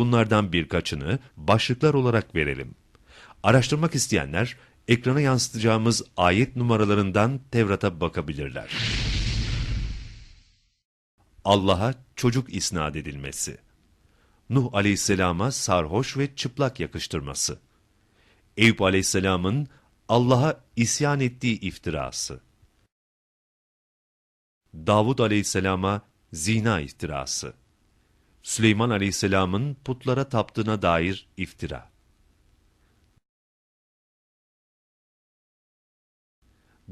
Bunlardan birkaçını başlıklar olarak verelim. Araştırmak isteyenler ekrana yansıtacağımız ayet numaralarından Tevrat'a bakabilirler. Allah'a çocuk isnat edilmesi. Nuh aleyhisselama sarhoş ve çıplak yakıştırması. Eyüp aleyhisselamın Allah'a isyan ettiği iftirası. Davud aleyhisselama zina iftirası. Süleyman aleyhisselamın putlara taptığına dair iftira.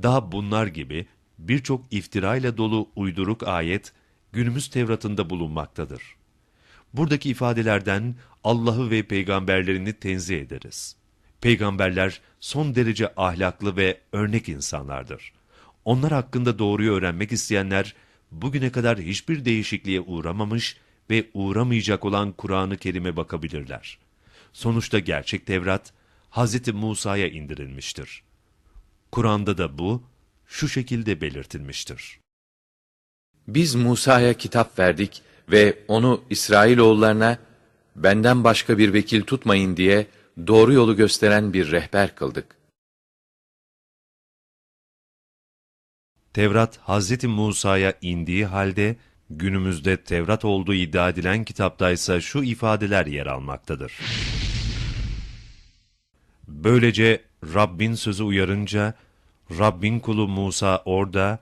Daha bunlar gibi birçok iftirayla dolu uyduruk ayet günümüz Tevrat'ında bulunmaktadır. Buradaki ifadelerden Allah'ı ve peygamberlerini tenzih ederiz. Peygamberler son derece ahlaklı ve örnek insanlardır. Onlar hakkında doğruyu öğrenmek isteyenler bugüne kadar hiçbir değişikliğe uğramamış ve uğramayacak olan Kur'an-ı Kerim'e bakabilirler. Sonuçta gerçek Tevrat, Hz. Musa'ya indirilmiştir. Kur'an'da da bu, şu şekilde belirtilmiştir. Biz Musa'ya kitap verdik ve onu İsrailoğullarına benden başka bir vekil tutmayın diye doğru yolu gösteren bir rehber kıldık. Tevrat, Hz. Musa'ya indiği halde, günümüzde Tevrat olduğu iddia edilen kitapta ise şu ifadeler yer almaktadır. Böylece Rabbin sözü uyarınca, Rabbin kulu Musa orada,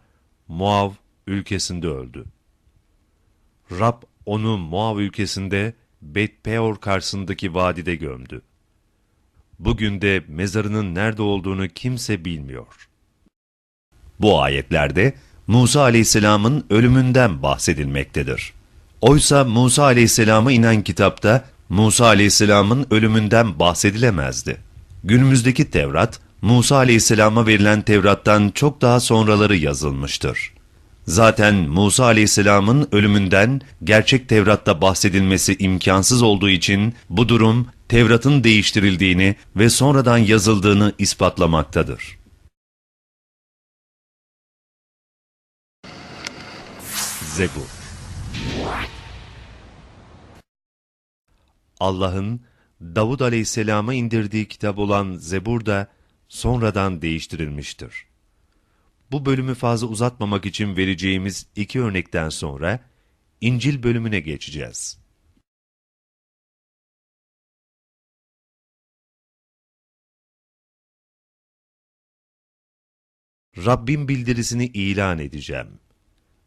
Muav ülkesinde öldü. Rab onu Muav ülkesinde Bet Peor karşısındaki vadide gömdü. Bugün de mezarının nerede olduğunu kimse bilmiyor. Bu ayetlerde Musa aleyhisselamın ölümünden bahsedilmektedir. Oysa Musa aleyhisselama inen kitapta Musa aleyhisselamın ölümünden bahsedilemezdi. Günümüzdeki Tevrat, Musa aleyhisselama verilen Tevrat'tan çok daha sonraları yazılmıştır. Zaten Musa aleyhisselamın ölümünden gerçek Tevrat'ta bahsedilmesi imkansız olduğu için bu durum Tevrat'ın değiştirildiğini ve sonradan yazıldığını ispatlamaktadır. Zebur Allah'ın Davud aleyhisselama indirdiği kitap olan Zebur da sonradan değiştirilmiştir. Bu bölümü fazla uzatmamak için vereceğimiz iki örnekten sonra İncil bölümüne geçeceğiz. Rabbim bildirisini ilan edeceğim.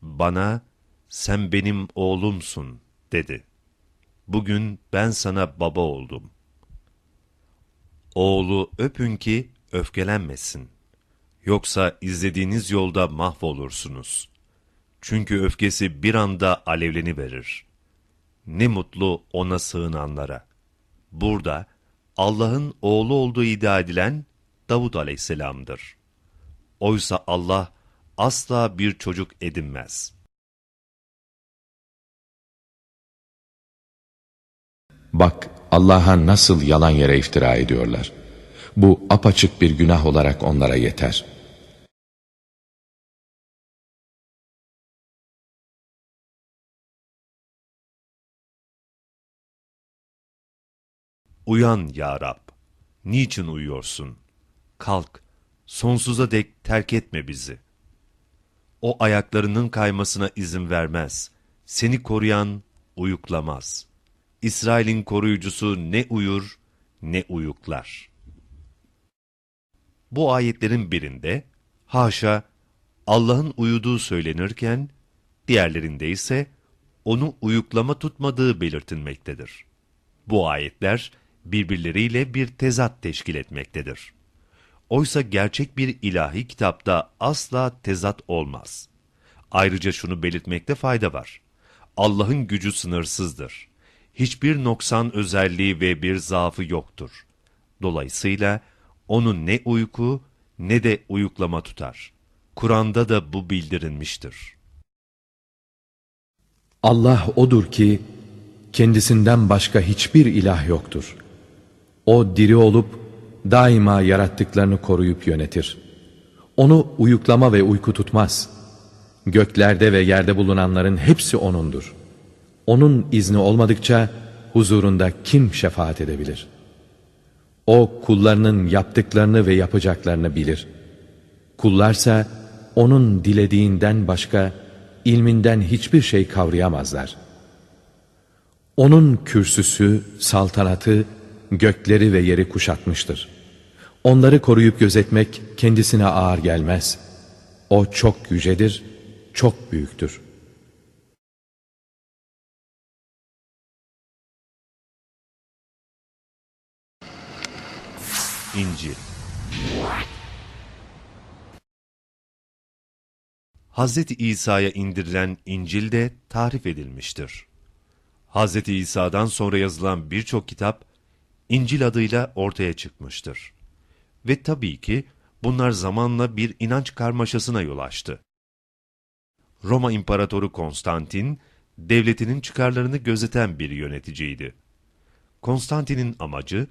Bana, sen benim oğlumsun, dedi. Bugün ben sana baba oldum. Oğlu öpün ki öfkelenmesin. Yoksa izlediğiniz yolda mahvolursunuz. Çünkü öfkesi bir anda alevleni verir. Ne mutlu ona sığınanlara. Burada Allah'ın oğlu olduğu iddia edilen Davud aleyhisselamdır. Oysa Allah asla bir çocuk edinmez. Bak Allah'a nasıl yalan yere iftira ediyorlar. Bu apaçık bir günah olarak onlara yeter. Uyan ya Rab! Niçin uyuyorsun? Kalk, sonsuza dek terk etme bizi. O ayaklarının kaymasına izin vermez. Seni koruyan uyuklamaz. İsrail'in koruyucusu ne uyur ne uyuklar. Bu ayetlerin birinde, haşa, Allah'ın uyuduğu söylenirken, diğerlerinde ise onu uyuklama tutmadığı belirtilmektedir. Bu ayetler birbirleriyle bir tezat teşkil etmektedir. Oysa gerçek bir ilahi kitapta asla tezat olmaz. Ayrıca şunu belirtmekte fayda var. Allah'ın gücü sınırsızdır. Hiçbir noksan özelliği ve bir zaafı yoktur. Dolayısıyla onu ne uyku ne de uyuklama tutar. Kur'an'da da bu bildirilmiştir. Allah odur ki kendisinden başka hiçbir ilah yoktur. O diri olup daima yarattıklarını koruyup yönetir. Onu uyuklama ve uyku tutmaz. Göklerde ve yerde bulunanların hepsi O'nundur. O'nun izni olmadıkça huzurunda kim şefaat edebilir? O kullarının yaptıklarını ve yapacaklarını bilir. Kullarsa onun dilediğinden başka ilminden hiçbir şey kavrayamazlar. Onun kürsüsü, saltanatı gökleri ve yeri kuşatmıştır. Onları koruyup gözetmek kendisine ağır gelmez. O çok yücedir, çok büyüktür. İncil Hz. İsa'ya indirilen İncil de tarif edilmiştir. Hz. İsa'dan sonra yazılan birçok kitap İncil adıyla ortaya çıkmıştır. Ve tabii ki bunlar zamanla bir inanç karmaşasına yol açtı. Roma İmparatoru Konstantin, devletinin çıkarlarını gözeten bir yöneticiydi. Konstantin'in amacı,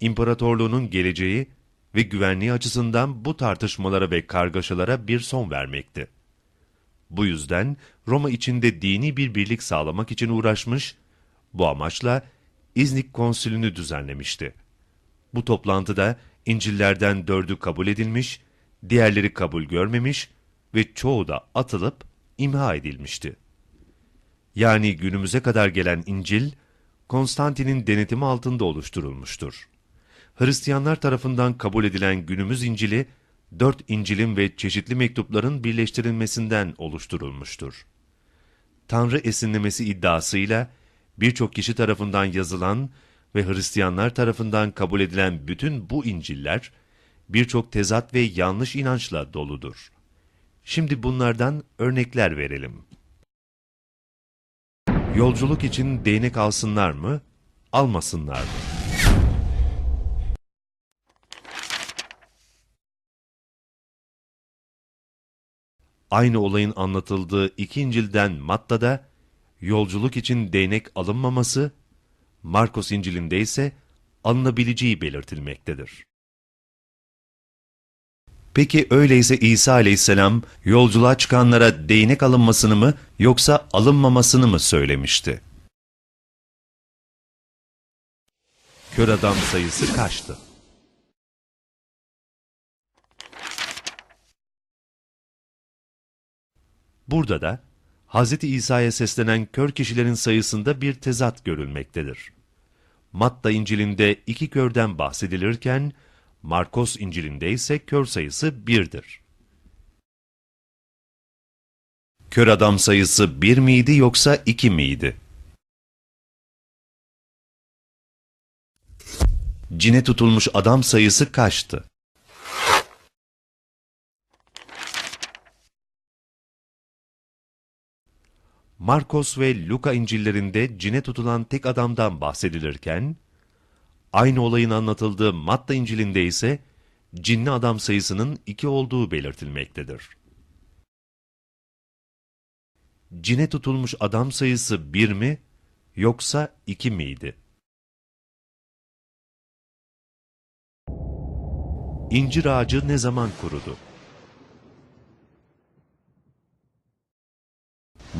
imparatorluğunun geleceği ve güvenliği açısından bu tartışmalara ve kargaşalara bir son vermekti. Bu yüzden Roma içinde dini bir birlik sağlamak için uğraşmış, bu amaçla İznik Konsülünü düzenlemişti. Bu toplantıda İncil'lerden dördü kabul edilmiş, diğerleri kabul görmemiş ve çoğu da atılıp imha edilmişti. Yani günümüze kadar gelen İncil, Konstantin'in denetimi altında oluşturulmuştur. Hristiyanlar tarafından kabul edilen günümüz İncil'i, dört İncil'in ve çeşitli mektupların birleştirilmesinden oluşturulmuştur. Tanrı esinlemesi iddiasıyla birçok kişi tarafından yazılan ve Hristiyanlar tarafından kabul edilen bütün bu İncil'ler, birçok tezat ve yanlış inançla doludur. Şimdi bunlardan örnekler verelim. Yolculuk için değnek alsınlar mı, almasınlar mı? Aynı olayın anlatıldığı iki İncil'den Matta'da yolculuk için değnek alınmaması, Markos İncil'inde ise alınabileceği belirtilmektedir. Peki öyleyse İsa aleyhisselam yolculuğa çıkanlara değnek alınmasını mı yoksa alınmamasını mı söylemişti? Kör adam sayısı kaçtı? Burada da Hz. İsa'ya seslenen kör kişilerin sayısında bir tezat görülmektedir. Matta İncil'inde iki körden bahsedilirken, Markos İncil'inde ise kör sayısı birdir. Kör adam sayısı bir miydi yoksa iki miydi? Cine tutulmuş adam sayısı kaçtı? Markos ve Luka İncil'lerinde cine tutulan tek adamdan bahsedilirken, aynı olayın anlatıldığı Matta İncil'inde ise cinli adam sayısının iki olduğu belirtilmektedir. Cine tutulmuş adam sayısı bir mi, yoksa iki miydi? İncir ağacı ne zaman kurudu?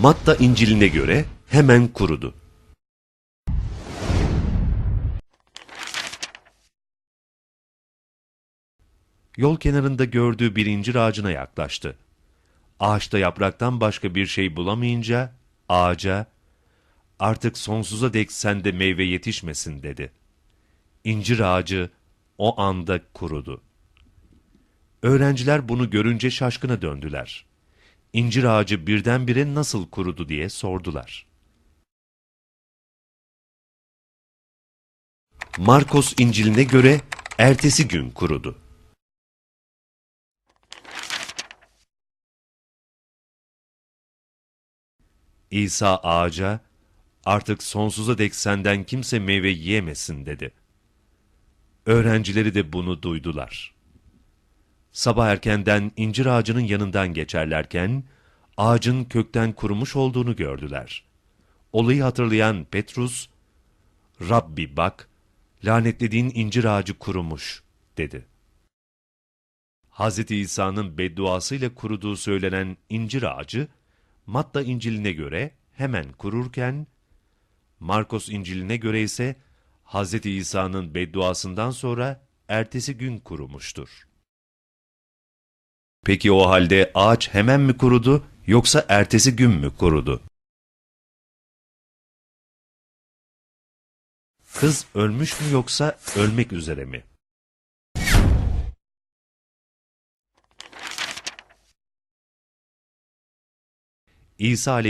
Matta İncil'ine göre hemen kurudu. Yol kenarında gördüğü bir incir ağacına yaklaştı. Ağaçta yapraktan başka bir şey bulamayınca ağaca artık sonsuza dek sende meyve yetişmesin dedi. İncir ağacı o anda kurudu. Öğrenciler bunu görünce şaşkına döndüler incir ağacı birdenbire nasıl kurudu diye sordular. Markos İncil'ine göre ertesi gün kurudu. İsa ağaca, artık sonsuza dek senden kimse meyve yiyemesin dedi. Öğrencileri de bunu duydular. Sabah erkenden incir ağacının yanından geçerlerken, ağacın kökten kurumuş olduğunu gördüler. Olayı hatırlayan Petrus, Rabbi bak, lanetlediğin incir ağacı kurumuş, dedi. Hz. İsa'nın bedduasıyla kuruduğu söylenen incir ağacı, Matta İncil'ine göre hemen kururken, Markos İncil'ine göre ise Hz. İsa'nın bedduasından sonra ertesi gün kurumuştur. Peki o halde ağaç hemen mi kurudu yoksa ertesi gün mü kurudu? Kız ölmüş mü yoksa ölmek üzere mi? İsa